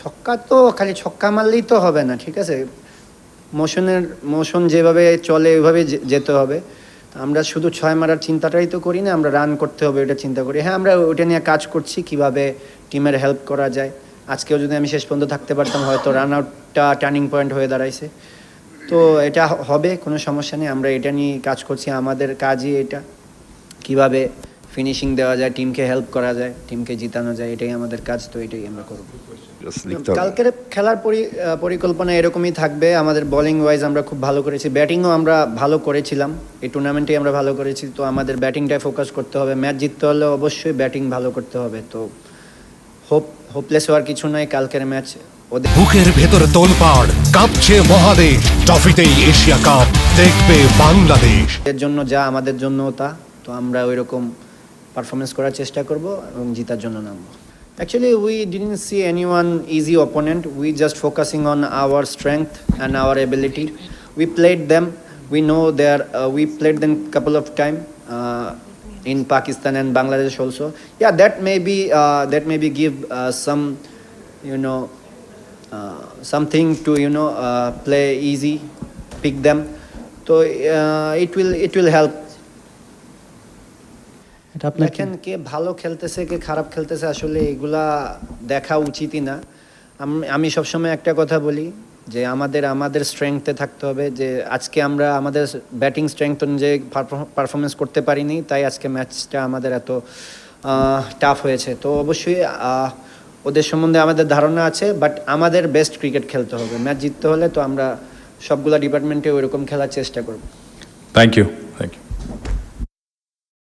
ছক্কা তো, খালি ছক্কা মারলেই তো হবে না, ঠিক আছে? মোশনের, মোশন যেভাবে চলে, ওইভাবে যেতে হবে। আমরা শুধু ছয় মারার চিন্তাটাই তো করি না, আমরা রান করতে হবে এটা চিন্তা করি। হ্যাঁ আমরা ওটা নিয়ে কাজ করছি, কীভাবে টিমের হেল্প করা যায়। আজকেও যদি আমি শেষ পর্যন্ত থাকতে পারতাম, হয়তো রান আউটটা টার্নিং পয়েন্ট হয়ে দাঁড়াইছে। তো এটা হবে, কোনো সমস্যা নেই, আমরা এটা নিয়ে কাজ করছি, আমাদের কাজই এটা। কীভাবে ফিনিশিং দেওয়া যায় টিমকে হেল্প করা যায় টিমকে জিতানো যায় এটাই আমাদের কাজ তো এটাই আমরা করব। কালকের খেলার পরি- পরিকল্পনা এরকমই থাকবে। আমাদের বোলিং ওয়াইজ আমরা খুব ভালো করেছি। ব্যাটিংও আমরা ভালো করেছিলাম। এই টুর্নামেন্টে আমরা ভালো করেছি। তো আমাদের ব্যাটিংটায় ফোকাস করতে হবে। ম্যাচ জিততে হলে অবশ্যই ব্যাটিং ভালো করতে হবে। তো হোপ হোপলেস হওয়ার কিছু নয় কালকের ম্যাচ ওদের বুকের ভেতরে তোলপাড় কাঁপছে মহাদেশ। ট্রফিতেই এশিয়া কাপ দেখবে বাংলাদেশ। এর জন্য যা আমাদের জন্য তা। তো আমরা ওই রকম পারফরমেন্স করার চেষ্টা করব এবং জিতার জন্য নামবো actually we didn't see any one easy opponent we just focusing on our strength and our ability we played them we know there we played them couple of time in Pakistan and Bangladesh also. Yeah, that may be uh, that maybe give uh, some, you know, uh, something to you know uh, play easy, pick them. So uh, it will it will help. এটা আপনার দেখেন কে ভালো খেলতেছে কে খারাপ খেলতেছে আসলে এগুলা দেখা উচিতই না। আমি সবসময় একটা কথা বলি যে আমাদের আমাদের স্ট্রেংথে থাকতে হবে যে আজকে আমরা আমাদের ব্যাটিং স্ট্রেংথ অনুযায়ী পারফরমেন্স করতে পারিনি তাই আজকে ম্যাচটা আমাদের এত টাফ হয়েছে। তো অবশ্যই ওদের সম্বন্ধে আমাদের ধারণা আছে বাট আমাদের বেস্ট ক্রিকেট খেলতে হবে। ম্যাচ জিততে হলে তো আমরা সবগুলা ডিপার্টমেন্টে ওইরকম খেলার চেষ্টা করব। Thank you thank you